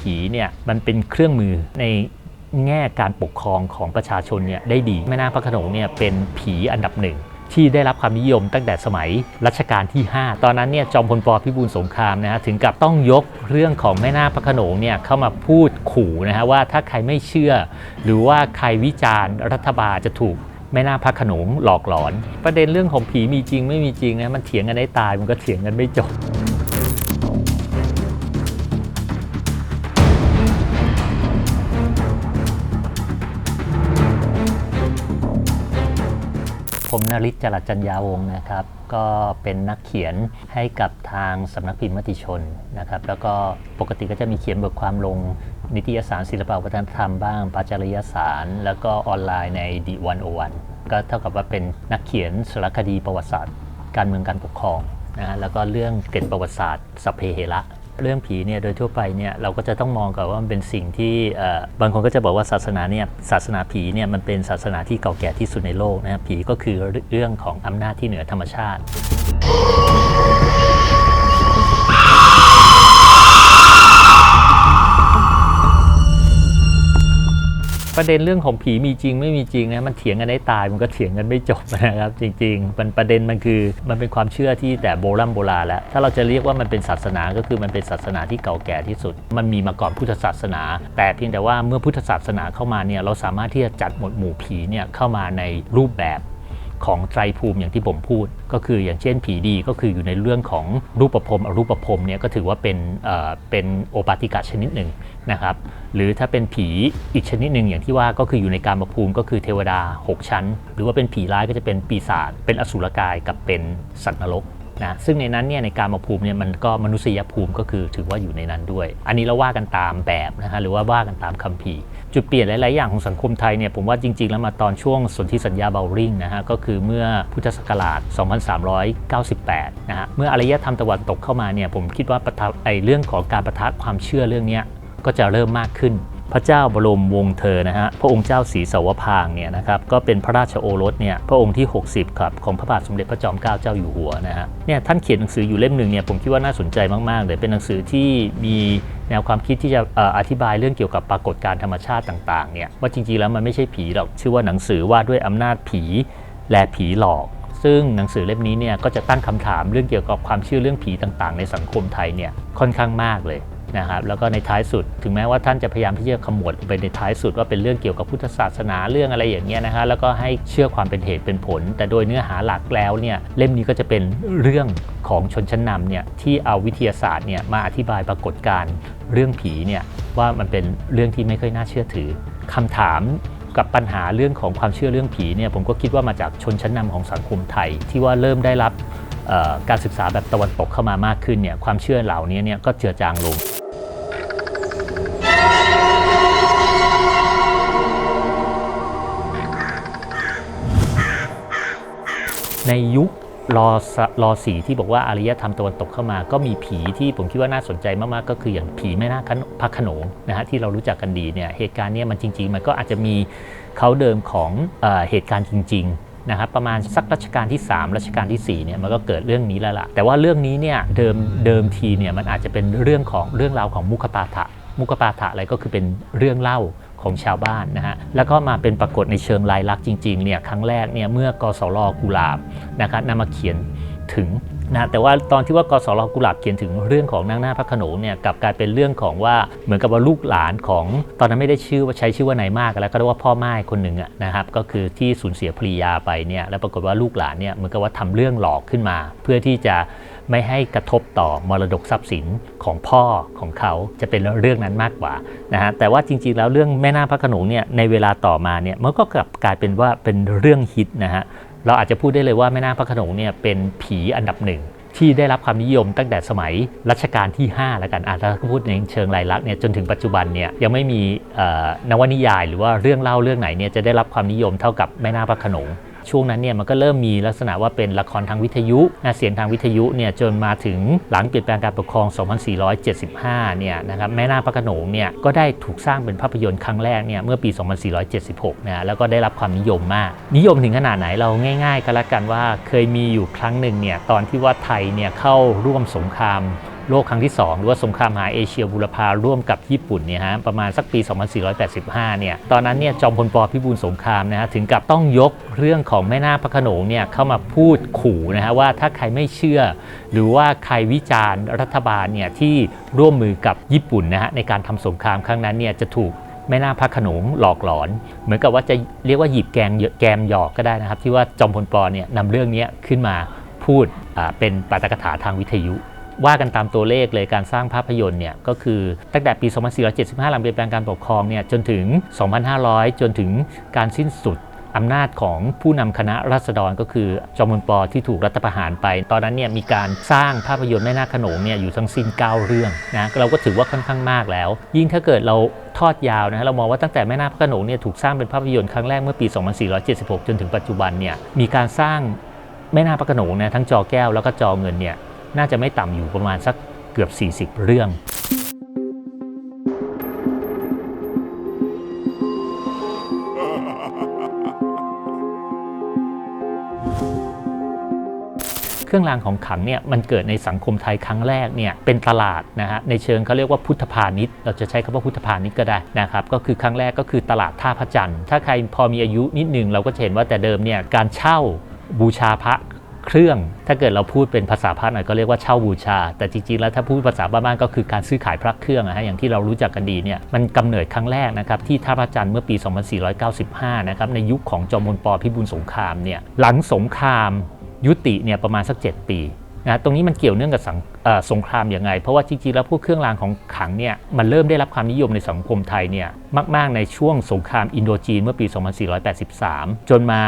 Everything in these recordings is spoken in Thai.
ผีเนี่ยมันเป็นเครื่องมือในแง่การปกครองของประชาชนเนี่ยได้ดีแม่นาคพระขนงเนี่ยเป็นผีอันดับหนึ่งที่ได้รับความนิยมตั้งแต่สมัยรัชกาลที่ 5 ตอนนั้นเนี่ยจอมพลปพิบูลสงครามนะฮะถึงกับต้องยกเรื่องของแม่นาคพระขนงเนี่ยเข้ามาพูดขู่นะฮะว่าถ้าใครไม่เชื่อ หรือว่าใครวิจารณ์รัฐบาลจะถูกแม่นาคพระขนงหลอกหลอน ประเด็นเรื่องของผีมีจริงไม่มีจริงนะมันเถียงกันได้ตายมันก็เถียงกันไม่จบ ผมนริศจรัสจัญญาวงศ์นะครับ ก็เป็นนักเขียนให้กับทางสำนักพิมพ์มติชนนะครับ แล้วก็ปกติก็จะมีเขียนบทความลงนิตยสารศิลปวัฒนธรรมบ้างปาจาริยสาร แล้วก็ออนไลน์ในดีวันโอวันก็เท่ากับว่าเป็นนักเขียนสารคดีประวัติศาสตร์ การเมืองการปกครองนะฮะแล้วก็เรื่องเกร็ดประวัติศาสตร์สัพเพเหระ เรื่องผีเนี่ยโดยทั่วไปเนี่ยเราก็จะต้องมองก่อนว่ามันเป็นสิ่งที่บางคนก็จะบอกว่าศาสนาเนี่ยศาสนาผีเนี่ยมันเป็นศาสนาที่เก่าแก่ที่สุดในโลกนะครับผีก็คือเรื่องของอำนาจที่เหนือธรรมชาติ ประเด็นเรื่องของผีมีจริงไม่มีจริงนะมันเถียงกันได้ตายมันก็เถียงกันไม่จบนะครับจริงๆมันประเด็นมันคือมันเป็นความเชื่อที่แต่โบราณโบราณแล้ว ถ้าเราจะเรียกว่ามันเป็นศาสนาก็คือมันเป็นศาสนาที่เก่าแก่ที่สุด มันมีมาก่อนพุทธศาสนา แต่เพียงแต่ว่าเมื่อพุทธศาสนาเข้ามาเนี่ยเราสามารถที่จะจัดหมวดหมู่ผีเนี่ยเข้ามาในรูปแบบ ของไตรภูมิอย่างที่ผมพูด ก็คืออย่างเช่นผีดีก็คืออยู่ในเรื่องของรูปประพรมอรูปประพรมเนี่ยก็ถือว่าเป็นเป็นโอปาติกะชนิดหนึ่งนะครับหรือถ้าเป็นผีอีกชนิดหนึ่งอย่างที่ว่าก็คืออยู่ในการมภูมิก็คือเทวดา 6 ชั้น หรือว่าเป็นผีร้ายก็จะเป็นปีศาจเป็นอสุรกายกับเป็นสัตว์นรก นะซึ่งในนั้นเนี่ยในการมาภูมิเนี่ยมันก็มนุษยภูมิก็คือถือว่าอยู่ในนั้นด้วย อันนี้เราว่ากันตามแบบนะฮะหรือว่าว่ากันตามคัมภีร์จุดเปลี่ยนหลาย ๆ อย่างของสังคมไทยเนี่ยผมว่าจริง ๆ แล้วมาตอนช่วงสนธิสัญญาเบลริงนะฮะก็คือเมื่อพุทธศักราช 2398 นะฮะเมื่ออารยธรรมตะวันตกเข้ามาเนี่ยผมคิดว่าประทะไอเรื่องของการประทะความเชื่อเรื่องนี้ก็จะเริ่มมากขึ้น พระเจ้าบรมวงศ์เธอนะฮะพระองค์เจ้าศรีสวพางเนี่ยนะครับก็เป็นพระราชโอรสเนี่ยพระองค์ที่ 60ครับของพระบาทสมเด็จพระจอมเกล้าเจ้าอยู่หัวนะฮะเนี่ยท่านเขียนหนังสืออยู่เล่มหนึ่งเนี่ยผมคิดว่าน่าสนใจมากๆเลยเป็นหนังสือที่มีแนวความคิดที่จะออธิบายเรื่องเกี่ยวกับปรากฏการณ์ธรรมชาติต่างๆเนี่ยว่าจริงๆแล้วมันไม่ใช่ผีหรอกชื่อว่าหนังสือว่าด้วยอำนาจผีและผีหลอกซึ่งหนังสือเล่มนี้เนี่ยก็จะตั้งคำถามเรื่องเกี่ยวกับความเชื่อเรื่องผีต่างๆ ในสังคมไทยเนี่ยค่อนข้างมากเลย นะครับแล้วก็ในท้ายสุดถึงแม้ว่าท่านจะพยายามที่จะขมวดไปในท้ายสุดว่าเป็นเรื่องเกี่ยวกับพุทธศาสนาเรื่องอะไรอย่างเงี้ยนะฮะแล้วก็ให้เชื่อความเป็นเหตุเป็นผล แต่โดยเนื้อหาหลักแล้วเนี่ยเล่มนี้ก็จะเป็นเรื่องของชนชั้นนำเนี่ยที่เอาวิทยาศาสตร์เนี่ยมาอธิบายปรากฏการณ์เรื่องผีเนี่ยว่ามันเป็นเรื่องที่ไม่ค่อยน่าเชื่อถือคำถามกับปัญหาเรื่องของความเชื่อเรื่องผีเนี่ยผมก็คิดว่ามาจากชนชั้นนำของสังคมไทย ที่ว่าเริ่มได้รับการศึกษาแบบตะวันตกเข้ามามากขึ้นเนี่ยความเชื่อเหล่านี้เนี่ยก็เจือจางลง ในยุครอสรอสีที่บอกว่าอารยธรรมตะวันตกเข้ามา ก็มีผีที่ผมคิดว่าน่าสนใจมากๆก็คืออย่างผีแม่นาคพระขนงนะฮะที่เรารู้จักกันดีเนี่ยเหตุการณ์เนี้มันจริง ๆ มันก็อาจจะมีเขาเดิมของเอเหตุการณ์จริงๆนะครับประมาณสักรัชกาลที่ 3 รัชกาลที่4เนี่ยมันก็เกิดเรื่องนี้แล้วล่ะ แต่ว่าเรื่องนี้เนี่ยเดิมเดิมทีเนี่ยมันอาจจะเป็นเรื่องของเรื่องราวของมุขปาฐะมุขปาฐะอะไรก็คือเป็นเรื่องเล่า ของชาวบ้านนะฮะแล้วก็มาเป็นปรากฏในเชิงลายลักษณ์จริงๆเนี่ยครั้งแรกเนี่ยเมื่อกสรกุหลาบนะครับนำมาเขียนถึงนะแต่ว่าตอนที่ว่ากสรกุหลาบเขียนถึงเรื่องของนางหน้าพระโขนงเนี่ยกลับกลายเป็นเรื่องของว่าเหมือนกับว่าลูกหลานของตอนนั้นไม่ได้ชื่อว่าใช้ชื่อว่านายมากแล้วก็เรียกว่าพ่อม่คนหนึ่งอะนะครับก็คือที่สูญเสียภรรยาไปเนี่ยแล้วปรากฏว่าลูกหลานเนี่ยเหมือนกับว่าทำเรื่องหลอกขึ้นมา เพื่อที่จะ ไม่ให้กระทบต่อมรดกทรัพย์สินของพ่อของเขาจะเป็นเรื่องนั้นมากกว่านะฮะแต่ว่าจริงๆแล้วเรื่องแม่นาคพระขนงเนี่ยในเวลาต่อมาเนี่ยมันก็กลับกลายเป็นว่าเป็นเรื่องฮิตนะฮะเราอาจจะพูดได้เลยว่าแม่นาคพระขนงเนี่ยเป็นผีอันดับหนึ่งที่ได้รับความนิยมตั้งแต่สมัยรัชกาลที่ 5 แล้วกันอะถ้าพูดในเชิงลายลักษณ์เนี่ยจนถึงปัจจุบันเนี่ยยังไม่มีนวนิยายหรือว่าเรื่องเล่าเรื่องไหนเนี่ยจะได้รับความนิยมเท่ากับแม่นาคพระขนง ช่วงนั้นเนี่ยมันก็เริ่มมีลักษณะว่าเป็นละครทางวิทยุนะเสียงทางวิทยุเนี่ยจนมาถึงหลังเปลี่ยนแปลงการปกครอง 2475 เนี่ยนะครับแม่นาคพระโขนงเนี่ยก็ได้ถูกสร้างเป็นภาพยนตร์ครั้งแรกเนี่ยเมื่อปี 2476 นะแล้วก็ได้รับความนิยมมาก นิยมถึงขนาดไหนเราง่าย ๆ ก็แล้วกันว่าเคยมีอยู่ครั้งหนึ่งเนี่ยตอนที่ว่าไทยเนี่ยเข้าร่วมสงคราม โลกครั้งที่ 2 หรือว่าสงครามมหาเอเชียบูรพาร่วมกับญี่ปุ่นเนี่ยฮะประมาณสักปี 2485 เนี่ยตอนนั้นเนี่ยจอมพลปพิบูลสงครามนะฮะถึงกับต้องยกเรื่องของแม่นาคพระโขนงเนี่ยเข้ามาพูดขู่นะฮะว่าถ้าใครไม่เชื่อ หรือว่าใครวิจารณ์รัฐบาลเนี่ยที่ร่วมมือกับญี่ปุ่นนะฮะในการทำสงครามครั้งนั้นเนี่ยจะถูกแม่นาคพระโขนงหลอกหลอน เหมือนกับว่าจะเรียกว่าหยิบแกงแกมหยอกก็ได้นะครับ ที่ว่าจอมพลปเนี่ยนำเรื่องนี้ขึ้นมาพูดอ่าเป็นปาฐกถาทางวิทยุ ว่ากันตามตัวเลขเลยการสร้างภาพยนตร์เนี่ยก็คือตั้งแต่ปี 2475 หลังเปลี่ยนแปลงการปกครองเนี่ยจนถึง 2500 จนถึงการสิ้นสุดอำนาจของผู้นำคณะราษฎรก็คือจอมพลปที่ถูกรัฐประหารไป ตอนนั้นเนี่ยมีการสร้างภาพยนตร์แม่นาคขนงเนี่ยอยู่ทั้งสิ้น 9 เรื่องนะเราก็ถือว่าค่อนข้างมากแล้ว ยิ่งถ้าเกิดเราทอดยาวนะเรามองว่าตั้งแต่แม่นาคพระโขนงเนี่ยถูกสร้างเป็นภาพยนตร์ครั้งแรกเมื่อปี 2476 จนถึงปัจจุบันเนี่ยมีการสร้างแม่นาคพระโขนงนะทั้งจอแก้วแล้วก็จอเงินเนี่ย น่าจะไม่ต่ำอยู่ประมาณสักเกือบ 40 เรื่อง เครื่องรางของขลังเนี่ยมันเกิดในสังคมไทยครั้งแรกเนี่ยเป็นตลาดนะฮะในเชิงเขาเรียกว่าพุทธพาณิชย์เราจะใช้คำว่าพุทธพาณิชย์ก็ได้นะครับก็คือครั้งแรกก็คือตลาดท่าพระจันทร์ถ้าใครพอมีอายุนิดหนึงเราก็จะเห็นว่าแต่เดิมเนี่ยการเช่าบูชาพระ เครื่อง ถ้าเกิดเราพูดเป็นภาษาพระหน่อยก็เรียกว่าเช่าบูชา แต่จริงๆแล้วถ้าพูดภาษาบ้านๆก็คือการซื้อขายพระเครื่องนะฮะอย่างที่เรารู้จักกันดีเนี่ยมันกำเนิดครั้งแรกนะครับที่ท่าพระจันทร์เมื่อปี 2495 นะครับในยุคของจอมพลปพิบูลสงครามเนี่ยหลังสงครามยุติเนี่ยประมาณสัก 7 ปีนะตรงนี้มันเกี่ยวเนื่องกับสงครามอย่างไง เพราะว่าจริงๆแล้วพวกเครื่องรางของขังเนี่ยมันเริ่มได้รับความนิยมในสังคมไทยเนี่ยมาก ๆ ในช่วงสงครามอินโดจีนเมื่อปี 2483 จนมา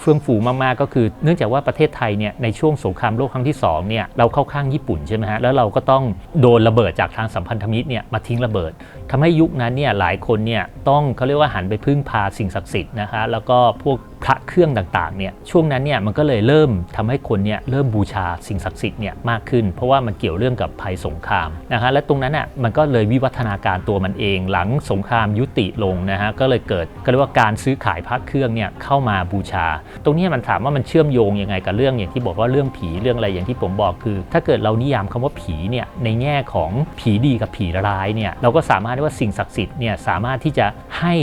เฟื่องฟูมากๆ ก็คือ เนื่องจากว่าประเทศไทยเนี่ยในช่วงสงครามโลกครั้งที่2เนี่ยเราเข้าข้างญี่ปุ่นใช่ไหมฮะแล้วเราก็ต้องโดนระเบิดจากทางสัมพันธมิตรเนี่ยมาทิ้งระเบิดทำให้ยุคนั้นเนี่ยหลายคนเนี่ยต้องเขาเรียกว่าหันไปพึ่งพาสิ่งศักดิ์สิทธิ์นะคะแล้วก็พวกพระเครื่องต่างๆเนี่ยช่วงนั้นเนี่ยมันก็เลยเริ่มทำให้คนเนี่ยเริ่มบูชาสิ่งศักดิ์สิทธิ์เนี่ยมากขึ้น เพราะว่ามันเกี่ยวเรื่องกับภัยสงครามนะฮะและตรงนั้นอะมันก็เลยวิวัฒนาการตัวมันเอง หลังสงครามยุติลงนะฮะก็เลยเกิดก็เรียกว่าการซื้อขายพระเครื่องเนี่ยเข้ามาบูชา ตรงนี้มันถามว่ามันเชื่อมโยงยังไงกับเรื่องอย่างที่บอกว่าเรื่องผีเรื่องอะไรอย่างที่ผมบอกคือ ถ้าเกิดเรานิยามคำว่าผีเนี่ยในแง่ของผีดีกับผีร้ายเนี่ยเราก็สามารถได้ว่าสิ่งศักดิ์สิทธิ์เนี่ยสามารถที่จะให้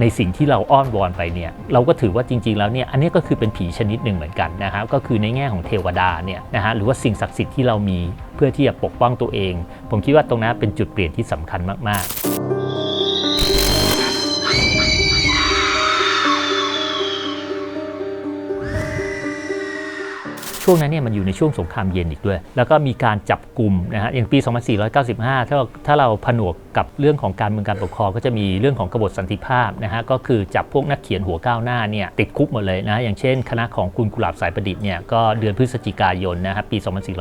ในสิ่งที่เราอ้อนวอนไปเนี่ยเราก็ถือว่าจริง ๆ แล้วเนี่ยอันนี้ก็คือเป็นผีชนิดหนึ่งเหมือนกันนะครับก็คือในแง่ของเทวดาเนี่ยนะฮะหรือว่าสิ่งศักดิ์สิทธิ์ที่เรามีเพื่อที่จะปกป้องตัวเอง ผมคิดว่าตรงนั้นเป็นจุดเปลี่ยนที่สำคัญมากๆช่วงนั้นเนี่ยมันอยู่ในช่วงสงครามเย็นอีกด้วย แล้วก็มีการจับกลุ่มนะฮะ อย่างปี 2495 ถ้าถ้าเราผนวก กับเรื่องของการเมืองการปกครองก็จะมีเรื่องของกบฏสันติภาพนะฮะก็คือจับพวกนักเขียนหัวก้าวหน้าเนี่ยติดคุกหมดเลยนะอย่างเช่น คณะของคุณกุหลาบสายประดิษฐ์เนี่ยก็เดือนพฤศจิกายนนะครับปี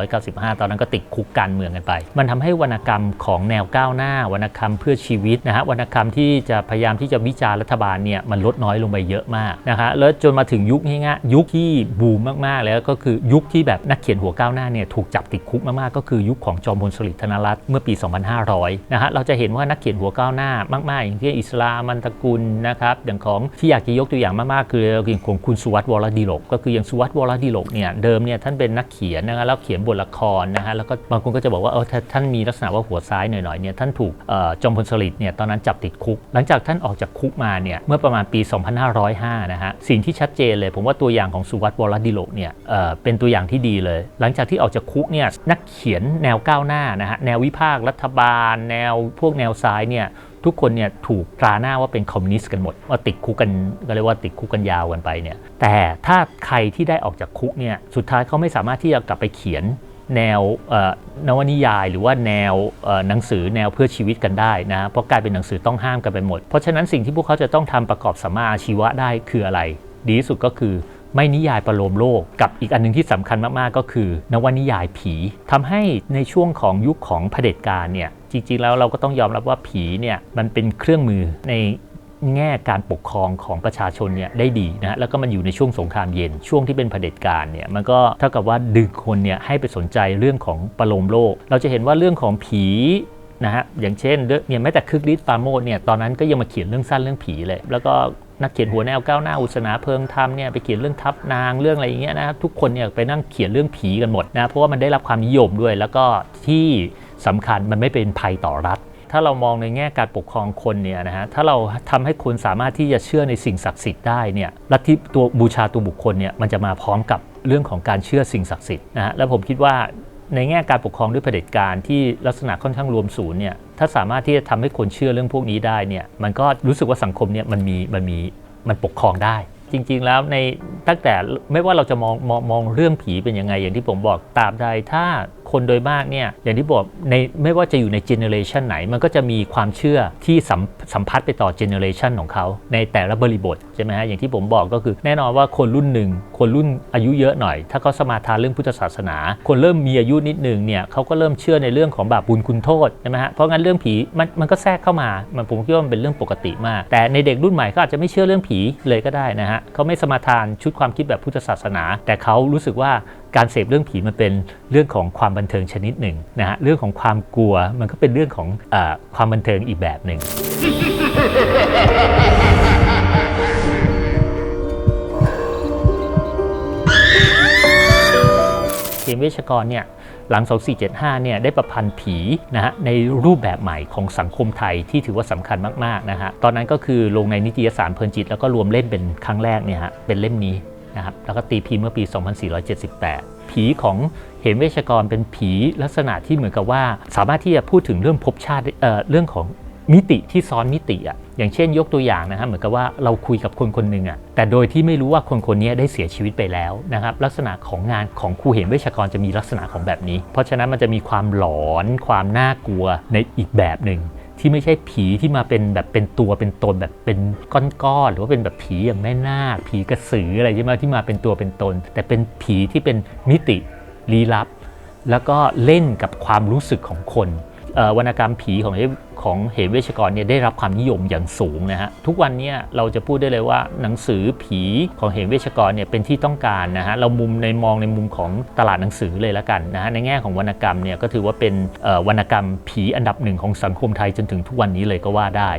2495 ตอนนั้นก็ติดคุกการเมืองกันไป มันทำให้วรรณกรรมของแนวก้าวหน้า วรรณกรรมเพื่อชีวิตนะฮะวรรณกรรมที่จะพยายามที่จะวิจารณ์รัฐบาลเนี่ยมันลดน้อยลงไปเยอะมากนะฮะแล้วจนมาถึงยุคนี้ฮะยุคที่บูมมากๆ แล้วก็คือยุคที่แบบนักเขียนหัวก้าวหน้าเนี่ยถูกจับติดคุกมากๆก็คือยุคของจอมพลสฤษดิ์ธนรัตน์เมื่อปี 2500นะฮะเราจะเห็นว่านักเขียนหัวก้าวหน้ามาก ๆ อย่างเช่นอิสลามันตะกุลนะครับอย่างของที่อยากจะยกตัวอย่างมาก ๆ คืออย่างของคุณสุวัสดิ์วรดีโลก ก็คืออย่างสุวัสดิ์วรดีโลกเนี่ยเดิมเนี่ยท่านเป็นนักเขียนนะฮะแล้วเขียนบทละครนะฮะแล้วก็บางคนก็จะบอกว่าเออท่านมีลักษณะว่าหัวซ้ายหน่อย ๆ เนี่ยท่านถูกจอมพลสฤษดิ์เนี่ยตอนนั้นจับติดคุก หลังจากท่านออกจากคุกมาเนี่ยเมื่อประมาณปี 2505 นะฮะสิ่งที่ชัดเจนเลยผมว่าตัวอย่างของสุวัสดิ์วรดีโลกเนี่ยเอ่อเป็นตัวอย่างที่ดีเลย หลังจากที่ออกจากคุกเนี่ยนักเขียนแนวก้าวหน้านะฮะแนววิพากษ์รัฐบาล แนวพวกแนวซ้ายเนี่ยทุกคนเนี่ยถูกตราหน้าว่าเป็นคอมมิวนิสต์กันหมด ว่าติดคุกกันก็เรียกว่าติดคุกกันยาวกันไปเนี่ยแต่ถ้าใครที่ได้ออกจากคุกเนี่ยสุดท้ายเขาไม่สามารถที่จะกลับไปเขียนแนวนวนิยายหรือว่าแนวหนังสือแนวเพื่อชีวิตกันได้นะเพราะกลายเป็นหนังสือต้องห้ามกันไปหมด เพราะฉะนั้นสิ่งที่พวกเขาจะต้องทำประกอบสัมมาอาชีวะได้คืออะไร ดีที่สุดก็คือไม่นิยายประโลมโลกกับอีกอันหนึงที่สำคัญมาก ๆ ก็คือ นวนิยายผีทำให้ในช่วงของยุคของเผด็จการเนี่ย จริงๆแล้วเราก็ต้องยอมรับว่าผีเนี่ยมันเป็นเครื่องมือในแง่การปกครองของประชาชนเนี่ยได้ดีนะฮะแล้วก็มันอยู่ในช่วงสงครามเย็น ช่วงที่เป็นเผด็จการเนี่ยมันก็เท่ากับว่าดึงคนเนี่ยให้ไปสนใจเรื่องของประโลมโลก เราจะเห็นว่าเรื่องของผีนะฮะอย่างเช่นเนี่ยแม้แต่คึกฤทธิ์ปาโมดเนี่ยตอนนั้นก็ยังมาเขียนเรื่องสั้นเรื่องผีเลย แล้วก็นักเขียนหัวแนวก้าวหน้าอุศนาเพิงธรรมเนี่ยไปเขียนเรื่องทับนางเรื่องอะไรอย่างเงี้ยนะทุกคนเนี่ยไปนั่งเขียนเรื่องผีกันหมดนะเพราะว่ามันได้รับความนิยมด้วย แล้วก็ที่ สำคัญมันไม่เป็นภัยต่อรัฐ ถ้าเรามองในแง่การปกครองคนเนี่ยนะฮะถ้าเราทำให้คนสามารถที่จะเชื่อในสิ่งศักดิ์สิทธิ์ได้เนี่ยลัทธิตัวบูชาตัวบุคคลเนี่ยมันจะมาพร้อมกับเรื่องของการเชื่อสิ่งศักดิ์สิทธิ์นะฮะแล้วผมคิดว่าในแง่การปกครองด้วยเผด็จการที่ลักษณะค่อนข้างรวมศูนย์เนี่ยถ้าสามารถที่จะทำให้คนเชื่อเรื่องพวกนี้ได้เนี่ยมันก็รู้สึกว่าสังคมเนี่ยมันมีมันมีมันปกครองได้ จริง ๆ แล้วในตั้งแต่ไม่ว่าเราจะมองมองมองเรื่องผีเป็นยังไงอย่างที่ผมบอกตราบใดถ้า คนโดยมากเนี่ยอย่างที่บอกในไม่ว่าจะอยู่ในเจเนอเรชันไหน มันก็จะมีความเชื่อที่สัมสัมพัทธ์ไปต่อเจเนอเรชันของเขา ในแต่ละบริบทใช่ไหมฮะอย่างที่ผมบอกก็คือแน่นอนว่าคนรุ่นหนึ่งคนรุ่นอายุเยอะหน่อย ถ้าเขาสมาทานเรื่องพุทธศาสนา คนเริ่มมีอายุนิดหนึ่งเนี่ยเขาก็เริ่มเชื่อในเรื่องของบาปบุญคุณโทษใช่ไหมฮะเพราะงั้นเรื่องผีมันมันก็แทรกเข้ามามันผมคิดว่ามันเป็นเรื่องปกติมาก แต่ในเด็กรุ่นใหม่เขาอาจจะไม่เชื่อเรื่องผีเลยก็ได้นะฮะเขาไม่สมาทานชุดความคิดแบบพุทธศาสนา แต่เขารู้สึกว่า การเสพเรื่องผีมันเป็นเรื่องของความบันเทิงชนิดหนึ่งนะฮะเรื่องของความกลัวมันก็เป็นเรื่องของอความบันเทิงอีกแบบหนึ่งเกมเวชกรเนี่ยหลัง 2475 เนี่ยได้ประพันธ์ผีนะฮะในรูปแบบใหม่ของสังคมไทยที่ถือว่าสำคัญมาก ๆ นะฮะตอนนั้นก็คือลงในนิตยสารเพลินจิต แล้วก็รวมเล่นเป็นครั้งแรกเนี่ยฮะเป็นเล่มนี้ นะครับแล้วก็ตีพิมพ์เมื่อปี 2478 ผีของเหมเวชกรเป็นผีลักษณะที่เหมือนกับว่า สามารถที่จะพูดถึงเรื่องภพชาติเเรื่องของมิติที่ซ้อนมิติอะอย่างเช่นยกตัวอย่างนะฮะเหมือนกับว่าเราคุยกับคนคนหนึ่งอะแต่โดยที่ไม่รู้ว่าคนคนนี้ได้เสียชีวิตไปแล้วนะครับลักษณะของงานของครูเหมเวชกรจะมีลักษณะของแบบนี้ เพราะฉะนั้นมันจะมีความหลอนความน่ากลัวในอีกแบบหนึ่ง ที่ไม่ใช่ผีที่มาเป็นแบบเป็นตัวเป็นตนแบบเป็นก้อนๆหรือว่าเป็นแบบผีอย่างแม่นาคผีกระสืออะไรใช่ไหมที่มาเป็นตัวเป็นตน แต่เป็นผีที่เป็นมิติลี้ลับ แล้วก็เล่นกับความรู้สึกของคน วรรณกรรมผีของของเหมเวชกรเนี่ยได้รับความนิยมอย่างสูงนะฮะทุกวันนี้เราจะพูดได้เลยว่าหนังสือผีของเหมเวชกรเนี่ยเป็นที่ต้องการนะฮะเรามุมในมองในมุมของตลาดหนังสือเลยละกันนะฮะในแง่ของวรรณกรรมเนี่ยก็ถือว่าเป็นวรรณกรรมผีอันดับหนึ่งของสังคมไทยจนถึงทุกวันนี้เลยก็ว่าได้